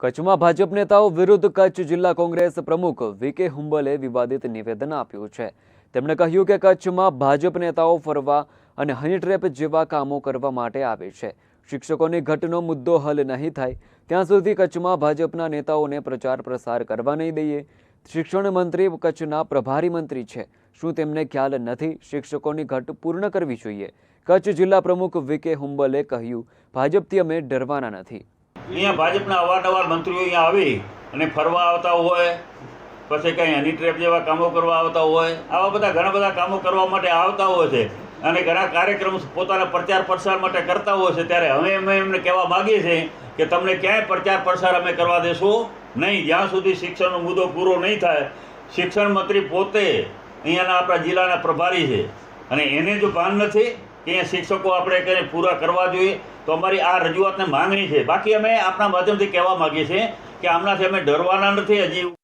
કચ્છમાં ભાજપ નેતાઓ વિરુદ્ધ કચ્છ જિલ્લા કોંગ્રેસ પ્રમુખ વીકે હુંબલે વિવાદિત નિવેદન આપ્યું છે. તેમણે કહ્યું કે કચ્છમાં ભાજપ નેતાઓ ફરવા અને હનીટ્રેપ જેવા કામો કરવા માટે આવે છે. શિક્ષકોની ઘટનો મુદ્દો હલ નહીં થાય, ત્યાં સુધી કચ્છમાં ભાજપના નેતાઓને પ્રચાર પ્રસાર કરવા નહીં દઈએ. શિક્ષણ મંત્રી કચ્છના પ્રભારી મંત્રી છે. શું તેમને ખ્યાલ નથી? શિક્ષકોની ઘટ પૂર્ણ કરવી જોઈએ. કચ્છ જિલ્લા પ્રમુખ વીકે હુંબલે કહ્યું, ભાજપથી અમે ડરવાના નથી. અહીંયા ભાજપના અવારનવાર મંત્રીઓ અહીંયા આવી અને ફરવા આવતા હોય, પછી કંઈ હની ટ્રેપ જેવા કામો કરવા આવતા હોય, આવા બધા ઘણા બધા કામો કરવા માટે આવતા હોય છે અને ઘણા કાર્યક્રમ પોતાના પ્રચાર પ્રસાર માટે કરતા હોય છે. ત્યારે હવે અમે એમને કહેવા માગીએ છીએ કે તમને ક્યાંય પ્રચાર પ્રસાર અમે કરવા દેશું નહીં. જ્યાં સુધી શિક્ષણનો મુદ્દો પૂરો નહીં થાય, શિક્ષણ મંત્રી પોતે અહીંયાના આપણા જિલ્લાના પ્રભારી છે અને એને જો ભાન નથી કે શિક્ષકો આપણે કરે પૂરા કરવા જોઈએ, તો અમારી આ રજૂઆતને માંગણી છે. બાકી અમે આપણા માધ્યમથી કહેવા માગીએ છીએ કે આમનાથી અમે ડરવાના નથી, હજી